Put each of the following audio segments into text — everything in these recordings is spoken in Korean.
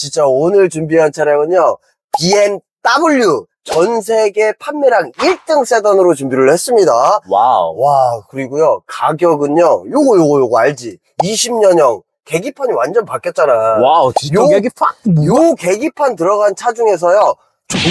진짜 오늘 준비한 차량은요, BMW 전 세계 판매량 1등 세단으로 준비를 했습니다. 와우. 와, 그리고요, 가격은요, 요거, 요거, 요거 알지? 20년형. 계기판이 완전 바뀌었잖아. 와우, 진짜 요- 여기 팍! 요 계기판 들어간 차 중에서요, 전국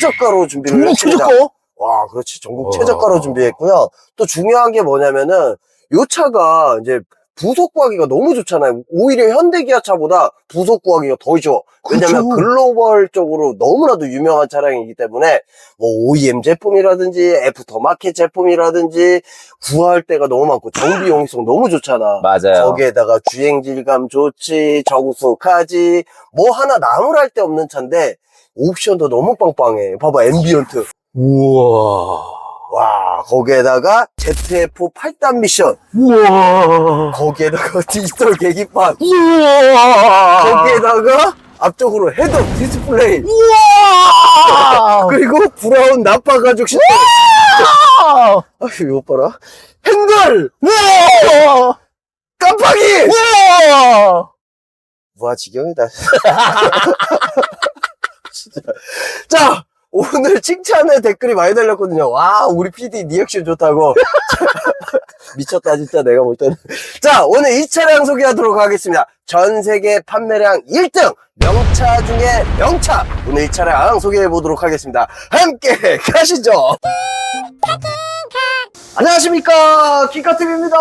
최저가로 준비를 중국 했습니다. 최저가? 와, 그렇지. 전국 와. 최저가로 준비했고요. 또 중요한 게 뭐냐면은, 요 차가 이제 부속 구하기가 너무 좋잖아요. 오히려 현대 기아 차보다 부속 구하기가 더 좋아. 왜냐면 그렇죠. 글로벌적으로 너무나도 유명한 차량이기 때문에, 뭐 OEM 제품이라든지, 애프터마켓 제품이라든지, 구할 때가 너무 많고, 정비 용이성 너무 좋잖아. 맞아요. 거기에다가 주행 질감 좋지, 정숙하지, 뭐 하나 나무랄 데 없는 차인데, 옵션도 너무 빵빵해. 봐봐, 앰비언트. 우와. 와, 거기에다가 ZF 8단 미션. 우와. 거기에다가 디지털 계기판. 우와. 거기에다가 앞쪽으로 헤드업 디스플레이. 우와. 그리고 브라운 나파 가죽 시트. 우와. 아, 이거 봐라. 핸들! 우와. 깜빡이! 우와. 와, 지경이다. 진짜. 자, 오늘 칭찬의 댓글이 많이 달렸거든요. 와, 우리 PD 리액션 좋다고. 미쳤다, 진짜 내가 볼 때는. 자, 오늘 이 차량 소개하도록 하겠습니다. 전 세계 판매량 1등! 명차 중에 명차! 오늘 이 차량 소개해 보도록 하겠습니다. 함께 가시죠! 안녕하십니까. 킹카TV입니다.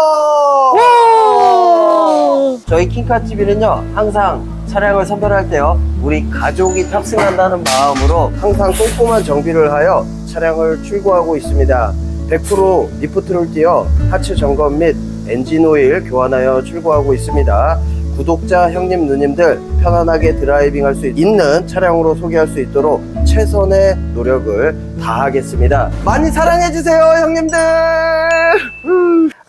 저희 킹카TV는요, 항상 차량을 선별할 때요, 우리 가족이 탑승한다는 마음으로 항상 꼼꼼한 정비를 하여 차량을 출고하고 있습니다. 100% 리프트를 띄어 하체 점검 및 엔진 오일 교환하여 출고하고 있습니다. 구독자 형님 누님들 편안하게 드라이빙 할 수 있는 차량으로 소개할 수 있도록 최선의 노력을 다하겠습니다. 많이 사랑해주세요, 형님들!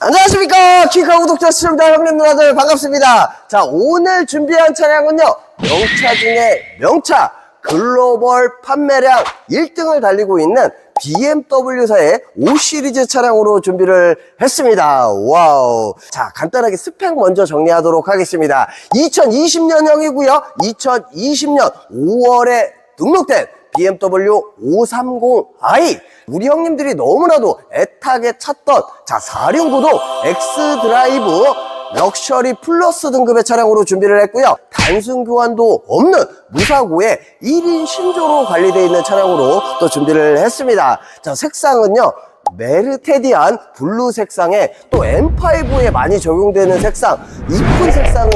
음. 안녕하십니까. 키카 구독자 시청자 형님 누나들 반갑습니다. 자, 오늘 준비한 차량은요. 명차 중에 명차. 글로벌 판매량 1등을 달리고 있는 BMW사의 5시리즈 차량으로 준비를 했습니다. 와우. 자, 간단하게 스펙 먼저 정리하도록 하겠습니다. 2020년형이고요. 2020년 5월에 등록된 BMW 530i. 우리 형님들이 너무나도 애타게 찾던 자, 4륜구동 X 드라이브 럭셔리 플러스 등급의 차량으로 준비를 했고요. 단순 교환도 없는 무사고의 1인 신조로 관리되어 있는 차량으로 또 준비를 했습니다. 자, 색상은요. 메르테디안 블루 색상에 또 M5에 많이 적용되는 색상, 이쁜 색상의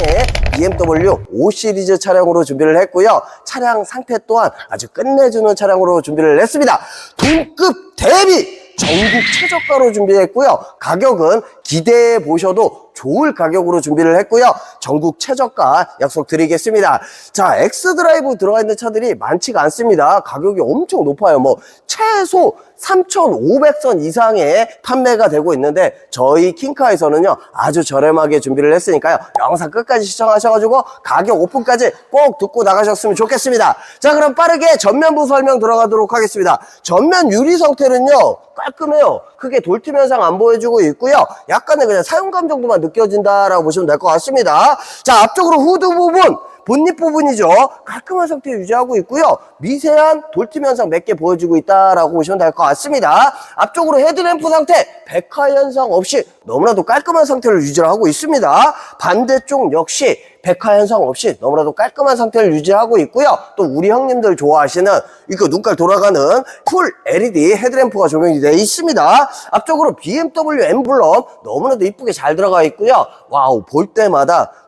BMW 5 시리즈 차량으로 준비를 했고요. 차량 상태 또한 아주 끝내주는 차량으로 준비를 했습니다. 동급 대비 전국 최저가로 준비했고요. 가격은 기대해 보셔도 좋을 가격으로 준비를 했고요. 전국 최저가 약속드리겠습니다. 자, 엑스드라이브 들어가 있는 차들이 많지가 않습니다. 가격이 엄청 높아요. 뭐 최소 3,500선 이상의 판매가 되고 있는데 저희 킹카에서는요 아주 저렴하게 준비를 했으니까요 영상 끝까지 시청하셔가지고 가격 오픈까지 꼭 듣고 나가셨으면 좋겠습니다 자 그럼 빠르게 전면부 설명 들어가도록 하겠습니다 전면 유리 상태는요 깔끔해요 크게 돌팀 현상 안 보여주고 있고요 약간의 그냥 사용감 정도만 느껴진다라고 보시면 될 것 같습니다. 자 앞쪽으로 후드 부분 본닛 부분이죠. 깔끔한 상태 유지하고 있고요. 미세한 돌팀 현상 몇 개 보여주고 있다라고 보시면 될 것 같습니다. 앞쪽으로 헤드램프 상태 백화 현상 없이 너무나도 깔끔한 상태를 유지하고 있습니다. 반대쪽 역시 백화 현상 없이 너무나도 깔끔한 상태를 유지하고 있고요. 또 우리 형님들 좋아하시는 이거 눈깔 돌아가는 풀 LED 헤드램프가 적용이 되어 있습니다. 앞쪽으로 BMW 엠블럼 너무나도 이쁘게 잘 들어가 있고요. 와우 볼 때마다 또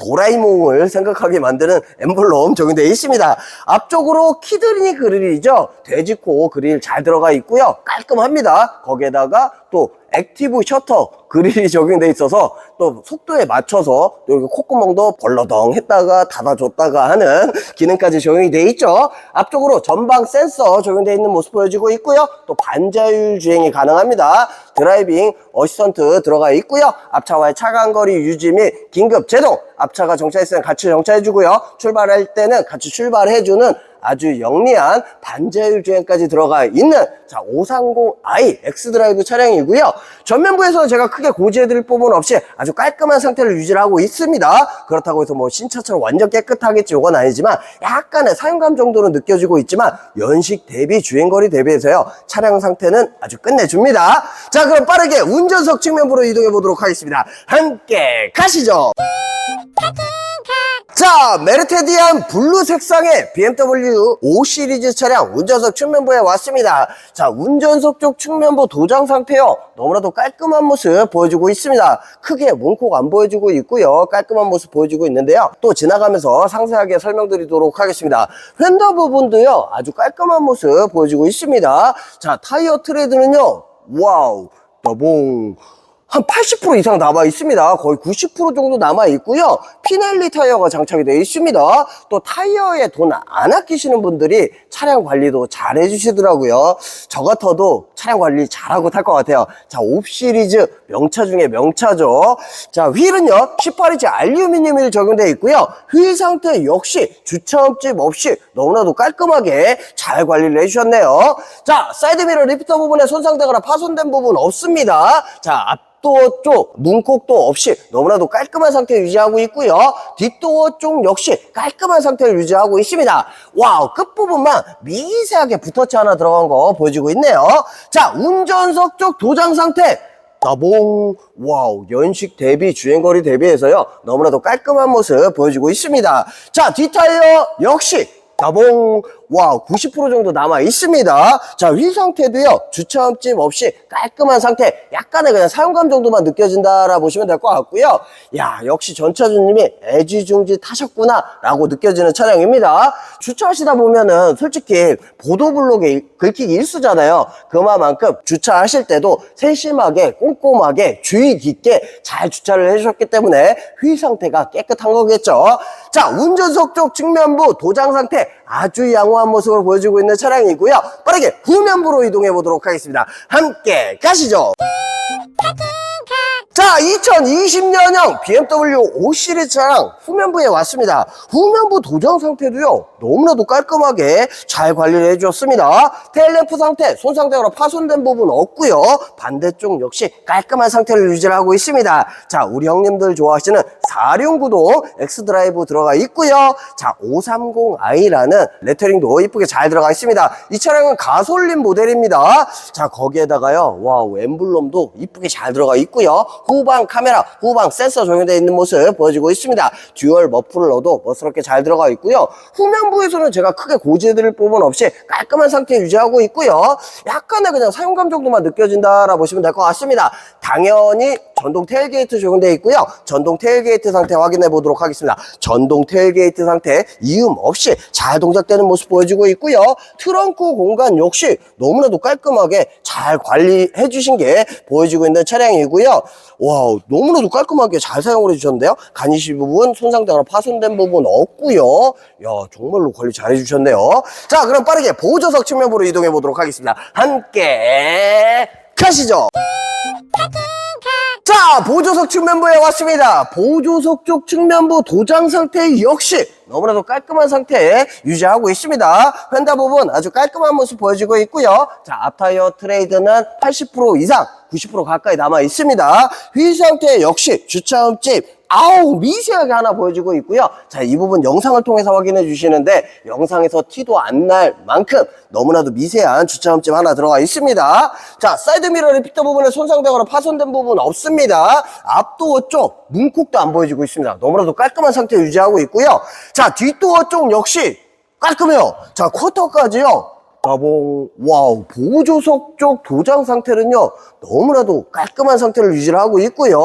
도라이몽을 생각하게 만드는 엠블럼 적용되어 있습니다. 앞쪽으로 키드리니 그릴이죠. 돼지코 그릴 잘 들어가 있고요. 깔끔합니다. 거기에다가 또 액티브 셔터 그릴이 적용되어 있어서 또 속도에 맞춰서 또 여기 콧구멍도 벌러덩 했다가 닫아줬다가 하는 기능까지 적용이 되어 있죠. 앞쪽으로 전방 센서 적용되어 있는 모습 보여지고 있고요. 또 반자율 주행이 가능합니다. 드라이빙 어시스턴트 들어가 있고요. 앞차와의 차간거리 유지 및 긴급 제동 앞차가 정차했으면 같이 정차해주고요. 출발할 때는 같이 출발해주는 아주 영리한 반자율 주행까지 들어가 있는 자 530i X드라이브 차량이고요. 전면부에서는 제가 크게 고지해드릴 부분 없이 아주 깔끔한 상태를 유지를 하고 있습니다. 그렇다고 해서 뭐 신차처럼 완전 깨끗하겠지 이건 아니지만 약간의 사용감 정도는 느껴지고 있지만 연식 대비 주행거리 대비해서요 차량 상태는 아주 끝내줍니다. 자 그럼 빠르게 운전석 측면부로 이동해 보도록 하겠습니다. 함께 가시죠. 자, 메르테디안 블루 색상의 BMW 5 시리즈 차량 운전석 측면부에 왔습니다. 자, 운전석 쪽 측면부 도장 상태요. 너무나도 깔끔한 모습 보여주고 있습니다. 크게 문콕 안 보여주고 있고요. 깔끔한 모습 보여주고 있는데요. 또 지나가면서 상세하게 설명드리도록 하겠습니다. 휀더 부분도요. 아주 깔끔한 모습 보여주고 있습니다. 자, 타이어 트레드는요. 와우, 더봉. 한 80% 이상 남아 있습니다. 거의 90% 정도 남아 있고요. 피넬리 타이어가 장착이 되어 있습니다. 또 타이어에 돈 안 아끼시는 분들이 차량 관리도 잘 해주시더라고요. 저 같아도 차량 관리 잘하고 탈 것 같아요. 자, 5 시리즈 명차 중에 명차죠. 자, 휠은요, 18인치 알루미늄 휠 적용되어 있고요. 휠 상태 역시 주차 흠집 없이 너무나도 깔끔하게 잘 관리를 해주셨네요. 자, 사이드미러 리프터 부분에 손상되거나 파손된 부분 없습니다. 자, 앞 뒷도어 쪽 문콕도 없이 너무나도 깔끔한 상태 유지하고 있고요. 뒷도어 쪽 역시 깔끔한 상태를 유지하고 있습니다. 와우 끝부분만 미세하게 붓터치 하나 들어간 거 보여주고 있네요. 자 운전석 쪽 도장 상태 나봉 와우 연식 대비 주행거리 대비해서요 너무나도 깔끔한 모습 보여주고 있습니다. 자 뒷타이어 역시 나봉 와우 90% 정도 남아 있습니다. 자 휠 상태도요 주차 흠집 없이 깔끔한 상태 약간의 그냥 사용감 정도만 느껴진다라 보시면 될 것 같고요. 야 역시 전차주님이 애지중지 타셨구나 라고 느껴지는 차량입니다. 주차하시다 보면은 솔직히 보도블록에 긁히기 일수잖아요. 그만큼 주차하실 때도 세심하게 꼼꼼하게 주의 깊게 잘 주차를 해주셨기 때문에 휠 상태가 깨끗한 거겠죠. 자 운전석 쪽 측면부 도장 상태 아주 양호한 모습을 보여주고 있는 차량이고요. 빠르게 후면부로 이동해 보도록 하겠습니다. 함께 가시죠. 자, 2020년형 BMW 5 시리즈 차량 후면부에 왔습니다. 후면부 도장 상태도요, 너무나도 깔끔하게 잘 관리를 해주었습니다. 테일램프 상태, 손상되거나 파손된 부분 없고요. 반대쪽 역시 깔끔한 상태를 유지를 하고 있습니다. 자, 우리 형님들 좋아하시는 4륜구도 X드라이브 들어가 있고요. 자, 530i라는 레터링도 이쁘게 잘 들어가 있습니다. 이 차량은 가솔린 모델입니다. 자, 거기에다가요, 와우, 엠블럼도 이쁘게 잘 들어가 있고요. 후방 카메라, 후방 센서 적용되어 있는 모습 보여주고 있습니다. 듀얼 머플러도 멋스럽게 잘 들어가 있고요. 후면부에서는 제가 크게 고지해드릴 부분 없이 깔끔한 상태 유지하고 있고요. 약간의 그냥 사용감 정도만 느껴진다라 보시면 될 것 같습니다. 당연히 전동 테일게이트 적용되어 있고요. 전동 테일게이트 상태 확인해 보도록 하겠습니다. 전동 테일게이트 상태 이음 없이 잘 동작되는 모습 보여주고 있고요. 트렁크 공간 역시 너무나도 깔끔하게 잘 관리해 주신 게 보여지고 있는 차량이고요. 와, 너무나도 깔끔하게 잘 사용을 해주셨는데요. 가니시 부분, 손상되거나 파손된 부분 없고요. 야, 정말로 관리 잘 해주셨네요. 자, 그럼 빠르게 보조석 측면부로 이동해 보도록 하겠습니다. 함께 가시죠. 자, 보조석 측면부에 왔습니다. 보조석 쪽 측면부 도장 상태 역시 너무나도 깔끔한 상태 유지하고 있습니다. 휀다 부분 아주 깔끔한 모습 보여지고 있고요. 자, 앞타이어 트레이드는 80% 이상, 90% 가까이 남아 있습니다. 휠 상태 역시 주차 흠집 아우 미세하게 하나 보여지고 있고요. 자, 이 부분 영상을 통해서 확인해 주시는데 영상에서 티도 안 날 만큼 너무나도 미세한 주차 흠집 하나 들어가 있습니다. 자, 사이드 미러 리피터 부분에 손상되거나 파손된 부분 없습니다. 앞도어 쪽 문콕도 안 보여지고 있습니다. 너무나도 깔끔한 상태 유지하고 있고요. 자, 뒷도어 쪽 역시 깔끔해요. 자, 쿼터까지요. 따봉 와우 보조석 쪽 도장 상태는요 너무나도 깔끔한 상태를 유지를 하고 있고요.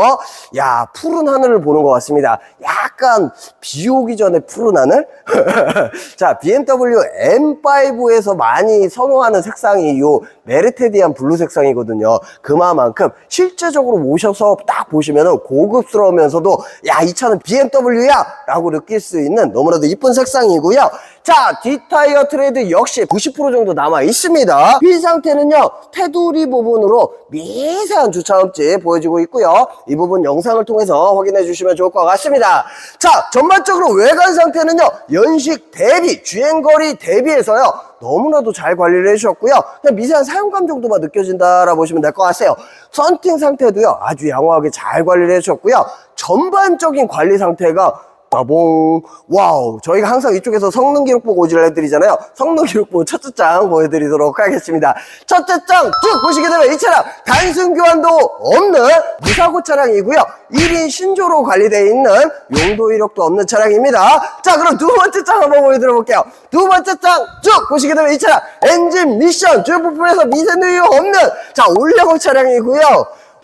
야 푸른 하늘을 보는 것 같습니다. 약간 비 오기 전에 푸른 하늘? 자 BMW M5에서 많이 선호하는 색상이 요 메르테디안 블루 색상이거든요. 그만큼 실제적으로 모셔서 딱 보시면은 고급스러우면서도 야 이 차는 BMW야! 라고 느낄 수 있는 너무나도 이쁜 색상이고요. 자, 뒷타이어 트레이드 역시 90% 정도 남아 있습니다. 휠 상태는요, 테두리 부분으로 미세한 주차음질 보여지고 있고요. 이 부분 영상을 통해서 확인해 주시면 좋을 것 같습니다. 자, 전반적으로 외관 상태는요, 연식 대비, 주행거리 대비해서요, 너무나도 잘 관리를 해주셨고요. 그냥 미세한 사용감 정도만 느껴진다라고 보시면 될 것 같아요. 썬팅 상태도요, 아주 양호하게 잘 관리를 해주셨고요. 전반적인 관리 상태가 따봉 와우. 저희가 항상 이쪽에서 성능 기록 보고 오지를 해드리잖아요. 성능 기록 보고 첫째 장 보여드리도록 하겠습니다. 첫째 장 쭉 보시게 되면 이 차량 단순 교환도 없는 무사고 차량이고요. 1인 신조로 관리되어 있는 용도 이력도 없는 차량입니다. 자 그럼 두 번째 장 한번 보여드려 볼게요. 두 번째 장 쭉 보시게 되면 이 차량 엔진 미션 주요 부품에서 미세 누유 없는 자 올려고 차량이고요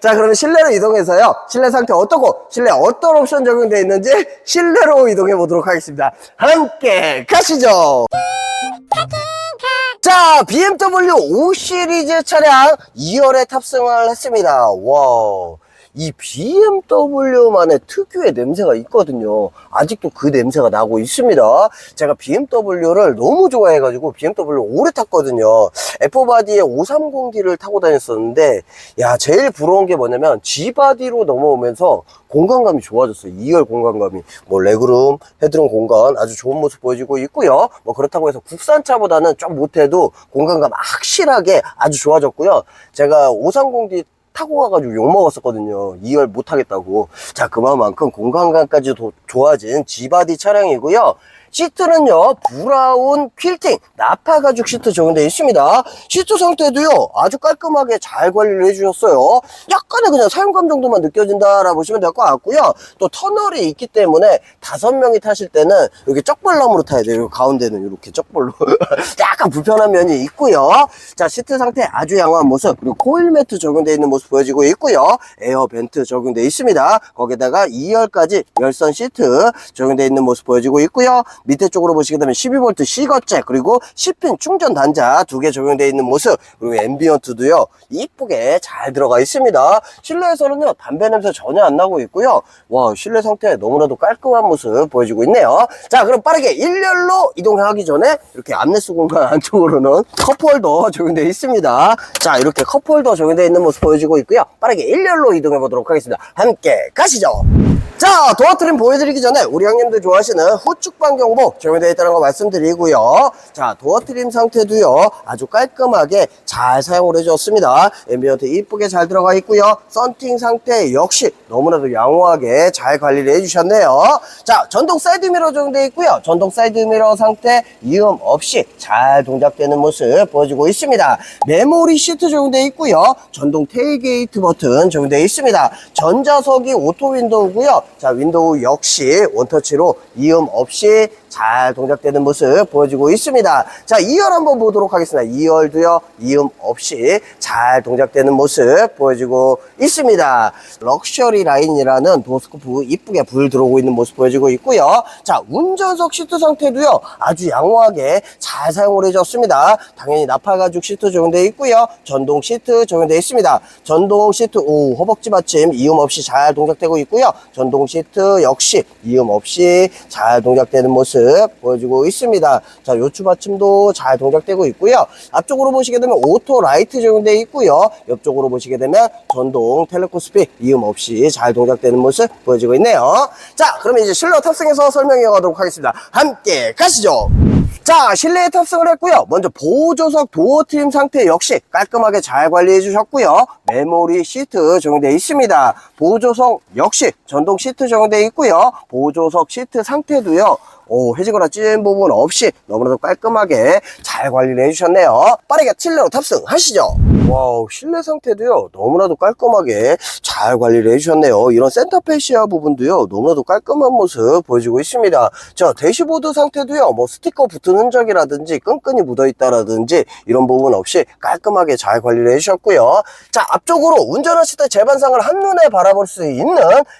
자, 그러면 실내로 이동해서요. 실내 상태 어떻고, 실내 어떤 옵션 적용되어 있는지 실내로 이동해 보도록 하겠습니다. 함께 가시죠. 자, BMW 5 시리즈 차량 2열에 탑승을 했습니다. 와. 이 BMW만의 특유의 냄새가 있거든요. 아직도 그 냄새가 나고 있습니다. 제가 BMW를 너무 좋아해가지고 BMW 오래 탔거든요. F바디에 530D를 타고 다녔었는데, 야, 제일 부러운 게 뭐냐면, G바디로 넘어오면서 공간감이 좋아졌어요. 2열 공간감이. 뭐, 레그룸, 헤드룸 공간 아주 좋은 모습 보여지고 있고요. 뭐, 그렇다고 해서 국산차보다는 좀 못해도 공간감 확실하게 아주 좋아졌고요. 제가 530D 타고 가가지고 욕 먹었었거든요. 2열 못 하겠다고. 자, 그만큼 공간감까지 도 좋아진 G바디 차량이고요. 시트는요, 브라운 퀼팅, 나파 가죽 시트 적용되어 있습니다. 시트 상태도요, 아주 깔끔하게 잘 관리를 해주셨어요. 약간의 그냥 사용감 정도만 느껴진다라고 보시면 될 것 같고요. 또 터널이 있기 때문에 다섯 명이 타실 때는 이렇게 쩍벌나무로 타야 돼요. 가운데는 이렇게 쩍벌로. 약간 불편한 면이 있고요. 자, 시트 상태 아주 양호한 모습, 그리고 코일 매트 적용되어 있는 모습 보여지고 있고요. 에어 벤트 적용되어 있습니다. 거기다가 2열까지 열선 시트 적용되어 있는 모습 보여지고 있고요. 밑에 쪽으로 보시게 되면 12V C거째 그리고 10핀 충전 단자 두 개 적용되어 있는 모습 그리고 앰비언트도요 이쁘게 잘 들어가 있습니다. 실내에서는요 담배 냄새 전혀 안 나고 있고요. 와 실내 상태 너무나도 깔끔한 모습 보여지고 있네요. 자 그럼 빠르게 1열로 이동하기 전에 이렇게 안내수 공간 안쪽으로는 컵홀더 적용되어 있습니다. 자 이렇게 컵홀더 적용되어 있는 모습 보여지고 있고요. 빠르게 1열로 이동해 보도록 하겠습니다. 함께 가시죠. 자, 도어 트림 보여드리기 전에 우리 형님들 좋아하시는 후축방 경보 적용되어 있다는 거 말씀드리고요. 자, 도어 트림 상태도요, 아주 깔끔하게 잘 사용을 해줬습니다. 앰비언트 이쁘게 잘 들어가 있고요. 썬팅 상태 역시 너무나도 양호하게 잘 관리를 해주셨네요. 자, 전동 사이드미러 적용되어 있고요. 전동 사이드미러 상태 이음 없이 잘 동작되는 모습 보여주고 있습니다. 메모리 시트 적용되어 있고요. 전동 테일게이트 버튼 적용되어 있습니다. 전자석이 오토 윈도우고요. 자, 윈도우 역시 원터치로 이음 없이 잘 동작되는 모습 보여주고 있습니다. 자, 2열 한번 보도록 하겠습니다. 2열도요, 이음 없이 잘 동작되는 모습 보여주고 있습니다. 럭셔리 라인이라는 도어스코프 이쁘게 불 들어오고 있는 모습 보여주고 있고요. 자, 운전석 시트 상태도요, 아주 양호하게 잘 사용을 해줬습니다. 당연히 나팔가죽 시트 적용되어 있고요. 전동 시트 적용되어 있습니다. 전동 시트, 오, 허벅지 받침 이음 없이 잘 동작되고 있고요. 전동 시트 역시 이음 없이 잘 동작되는 모습 보여주고 있습니다. 자, 요추 받침도 잘 동작되고 있고요. 앞쪽으로 보시게 되면 오토 라이트 적용되어 있고요. 옆쪽으로 보시게 되면 전동 텔레코스피 이음 없이 잘 동작되는 모습 보여지고 있네요. 자, 그러면 이제 실내 탑승해서 설명해 가도록 하겠습니다. 함께 가시죠. 자, 실내에 탑승을 했고요. 먼저 보조석 도어 트림 상태 역시 깔끔하게 잘 관리해 주셨고요. 메모리 시트 적용되어 있습니다. 보조석 역시 전동 시트 적용되어 있고요. 보조석 시트 상태도요. 오, 해지거나 찢은 부분 없이 너무나도 깔끔하게 잘 관리를 해주셨네요. 빠르게 실내로 탑승하시죠. 와우, 실내 상태도요. 너무나도 깔끔하게 잘 관리를 해주셨네요. 이런 센터페시아 부분도요. 너무나도 깔끔한 모습 보여주고 있습니다. 자, 대시보드 상태도요. 뭐 스티커 붙은 흔적이라든지 끈끈이 묻어있다라든지 이런 부분 없이 깔끔하게 잘 관리를 해주셨고요. 자, 앞쪽으로 운전하실 때 제반상을 한눈에 바라볼 수 있는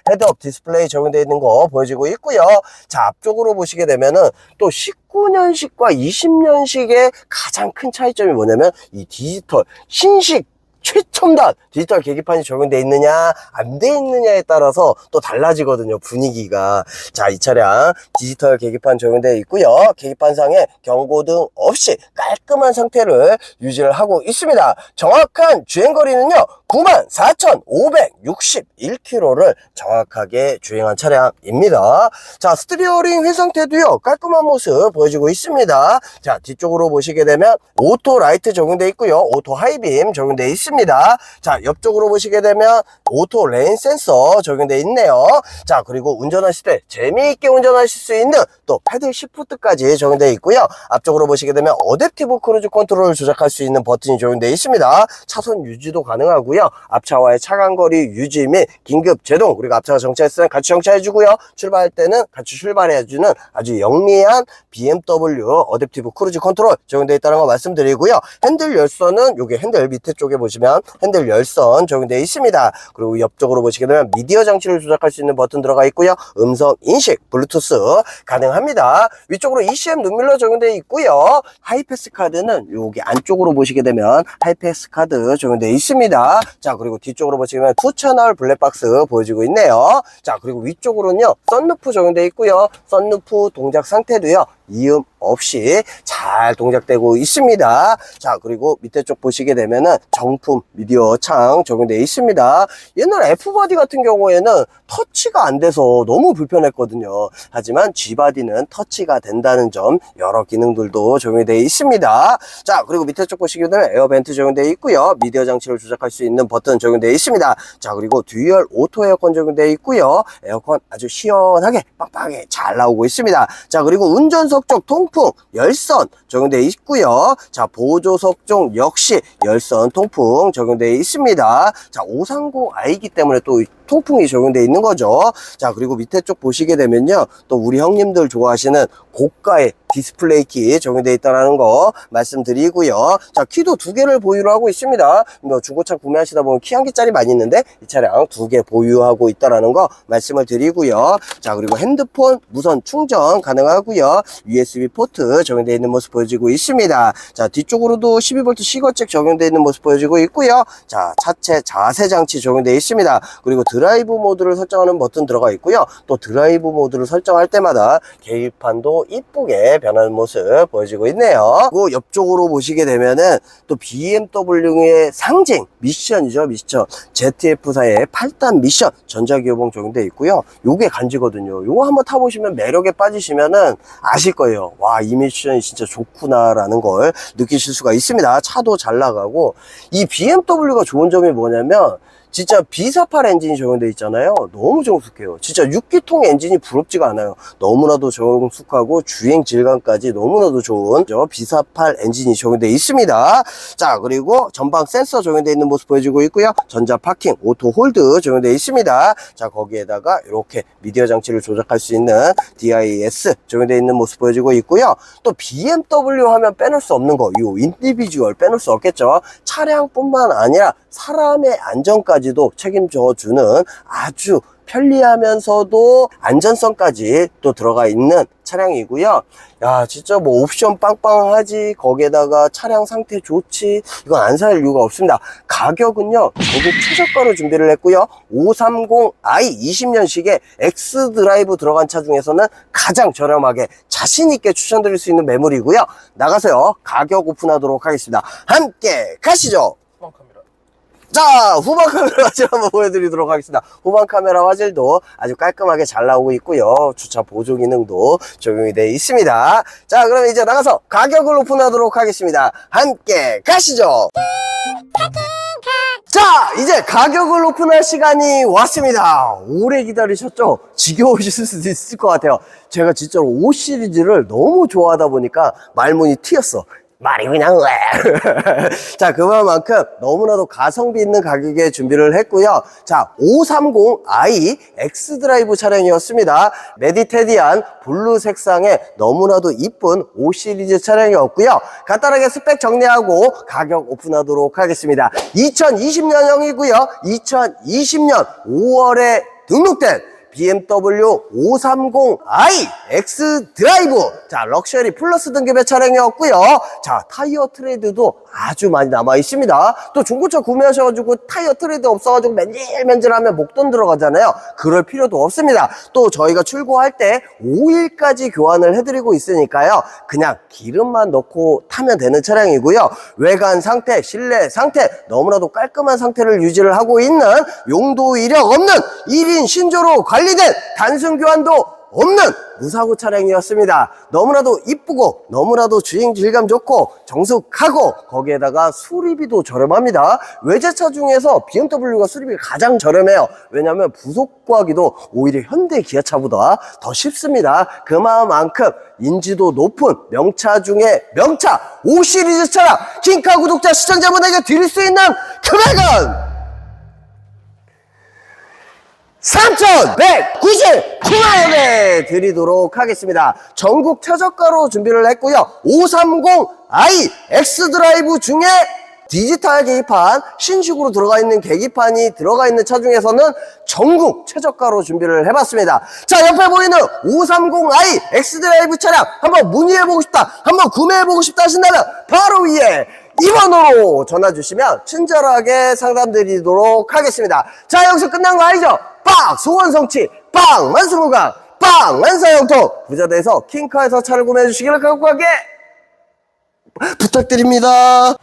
헤드업 디스플레이 적용되어 있는 거 보여지고 있고요. 자, 앞쪽으로 보시게 되면은 또 19년식과 20년식의 가장 큰 차이점이 뭐냐면 이 디지털 신식 최첨단 디지털 계기판이 적용되어 있느냐 안 돼 있느냐에 따라서 또 달라지거든요 분위기가. 자 이 차량 디지털 계기판 적용되어 있고요. 계기판상에 경고등 없이 깔끔한 상태를 유지를 하고 있습니다. 정확한 주행거리는요 94,561km를 정확하게 주행한 차량입니다. 자 스티리오링 휠 상태도요 깔끔한 모습 보여주고 있습니다. 자 뒤쪽으로 보시게 되면 오토 라이트 적용되어 있고요 오토 하이빔 적용되어 있습니다. 자 옆쪽으로 보시게 되면 오토 레인 센서 적용되어 있네요. 자 그리고 운전하실 때 재미있게 운전하실 수 있는 또 패들 시프트까지 적용되어 있고요. 앞쪽으로 보시게 되면 어댑티브 크루즈 컨트롤을 조작할 수 있는 버튼이 적용되어 있습니다. 차선 유지도 가능하고요 앞차와의 차간 거리 유지 및 긴급 제동 그리고 앞차가 정차했을 때 같이 정차해 주고요. 출발할 때는 같이 출발해 주는 아주 영리한 BMW 어댑티브 크루즈 컨트롤 적용되어 있다는 거 말씀드리고요. 핸들 열선은 여기 핸들 밑에 쪽에 보시면 핸들 열선 적용되어 있습니다. 그리고 옆쪽으로 보시게 되면 미디어 장치를 조작할 수 있는 버튼 들어가 있고요. 음성 인식 블루투스 가능합니다. 위쪽으로 ECM 눈밀러 적용되어 있고요. 하이패스 카드는 여기 안쪽으로 보시게 되면 하이패스 카드 적용되어 있습니다 자 그리고 뒤쪽으로 보시면 투 채널 블랙박스 보여지고 있네요. 자 그리고 위쪽으로는요 썬루프 적용되어 있고요. 썬루프 동작 상태도요 이음 없이 잘 동작되고 있습니다. 자, 그리고 밑에 쪽 보시게 되면은 정품 미디어 창 적용되어 있습니다. 옛날 F바디 같은 경우에는 터치가 안 돼서 너무 불편했거든요. 하지만 G바디는 터치가 된다는 점 여러 기능들도 적용이 되어 있습니다. 자, 그리고 밑에 쪽 보시게 되면 에어벤트 적용되어 있고요. 미디어 장치를 조작할 수 있는 버튼 적용되어 있습니다. 자, 그리고 듀얼 오토 에어컨 적용되어 있고요. 에어컨 아주 시원하게 빵빵하게 잘 나오고 있습니다. 자, 그리고 운전석 쪽 통풍 열선 적용되어 있고요. 자, 보조석 쪽 역시 열선 통풍 적용되어 있습니다. 자, 530i이기 때문에 또 통풍이 적용되어 있는 거죠. 자, 그리고 밑에 쪽 보시게 되면요. 또 우리 형님들 좋아하시는 고가의 디스플레이 키 적용되어 있다는 거 말씀드리고요. 자, 키도 두 개를 보유를 하고 있습니다. 뭐 중고차 구매하시다 보면 키 한 개짜리 많이 있는데 이 차량 두 개 보유하고 있다는 거 말씀을 드리고요. 자, 그리고 핸드폰 무선 충전 가능하고요. USB 포트 적용되어 있는 모습 보여지고 있습니다. 자, 뒤쪽으로도 12V 시거잭 적용되어 있는 모습 보여지고 있고요. 자, 차체 자세 장치 적용되어 있습니다. 그리고 드 라이브 모드를 설정하는 버튼 들어가 있고요. 또 드라이브 모드를 설정할 때마다 계기판도 이쁘게 변하는 모습 보여지고 있네요. 그리고 옆쪽으로 보시게 되면은 또 BMW의 상징 미션이죠, 미션. ZF4의 8단 미션 전자기어봉 적용되어 있고요. 요게 간지거든요. 요거 한번 타보시면 매력에 빠지시면은 아실 거예요. 와, 이 미션이 진짜 좋구나라는 걸 느끼실 수가 있습니다. 차도 잘 나가고 이 BMW가 좋은 점이 뭐냐면 진짜 B48 엔진이 적용되어 있잖아요. 너무 정숙해요. 진짜 6기통 엔진이 부럽지가 않아요. 너무나도 정숙하고 주행 질감까지 너무나도 좋은 저 B48 엔진이 적용되어 있습니다. 자, 그리고 전방 센서 적용되어 있는 모습 보여주고 있고요. 전자 파킹, 오토 홀드 적용되어 있습니다. 자, 거기에다가 이렇게 미디어 장치를 조작할 수 있는 DIS 적용되어 있는 모습 보여주고 있고요. 또 BMW 하면 빼놓을 수 없는 거, 이 인디비주얼 빼놓을 수 없겠죠. 차량뿐만 아니라 사람의 안전까지 도 책임져 주는 아주 편리하면서도 안전성까지 또 들어가 있는 차량이고요. 야, 진짜 뭐 옵션 빵빵하지. 거기에다가 차량 상태 좋지. 이건 안 살 이유가 없습니다. 가격은요, 전국 최저가로 준비를 했고요. 530i 20년식의 X 드라이브 들어간 차 중에서는 가장 저렴하게 자신있게 추천드릴 수 있는 매물이고요. 나가서요, 가격 오픈하도록 하겠습니다. 함께 가시죠! 자, 후방 카메라 화질 한번 보여드리도록 하겠습니다. 후방 카메라 화질도 아주 깔끔하게 잘 나오고 있고요. 주차 보조 기능도 적용이 되어 있습니다. 자, 그럼 이제 나가서 가격을 오픈하도록 하겠습니다. 함께 가시죠! 자, 이제 가격을 오픈할 시간이 왔습니다. 오래 기다리셨죠? 지겨우실 수도 있을 것 같아요. 제가 진짜로 5 시리즈를 너무 좋아하다 보니까 말문이 튀었어. 말이 그냥 왜. 자, 그만큼 너무나도 가성비 있는 가격에 준비를 했고요. 자, 530i X 드라이브 차량이었습니다. 메디테디안 블루 색상의 너무나도 이쁜 5 시리즈 차량이었고요. 간단하게 스펙 정리하고 가격 오픈하도록 하겠습니다. 2020년형이고요. 2020년 5월에 등록된 BMW 530i X 드라이브. 자, 럭셔리 플러스 등급의 차량이었고요. 자, 타이어 트레이드도 아주 많이 남아 있습니다. 또 중고차 구매하셔가지고 타이어 트레이드 없어가지고 맨질맨질하면 목돈 들어가잖아요. 그럴 필요도 없습니다. 또 저희가 출고할 때 5일까지 교환을 해드리고 있으니까요. 그냥 기름만 넣고 타면 되는 차량이고요. 외관 상태, 실내 상태 너무나도 깔끔한 상태를 유지를 하고 있는 용도 이력 없는 1인 신조로 관 리된 단순 교환도 없는 무사고 차량이었습니다. 너무나도 이쁘고 너무나도 주행 질감 좋고 정숙하고 거기에다가 수리비도 저렴합니다. 외제차 중에서 BMW가 수리비가 가장 저렴해요. 왜냐하면 부속 구하기도 오히려 현대 기아차보다 더 쉽습니다. 그만큼 인지도 높은 명차 중에 명차 5 시리즈 차량 킹카 구독자 시청자분에게 드릴 수 있는 금액은 3,199만 원에 드리도록 하겠습니다. 전국 최저가로 준비를 했고요. 530i X 드라이브 중에 디지털 계기판, 신식으로 들어가 있는 계기판이 들어가 있는 차 중에서는 전국 최저가로 준비를 해봤습니다. 자, 옆에 보이는 530i X 드라이브 차량 한번 문의해보고 싶다, 한번 구매해보고 싶다 하신다면 바로 위에 2번으로 전화 주시면 친절하게 상담 드리도록 하겠습니다. 자, 여기서 끝난 거 아니죠? 빵! 소원 성취! 빵! 만수무강! 빵! 만사형통! 부자대에서 킹카에서 차를 구매해 주시기를 간곡하게 부탁드립니다.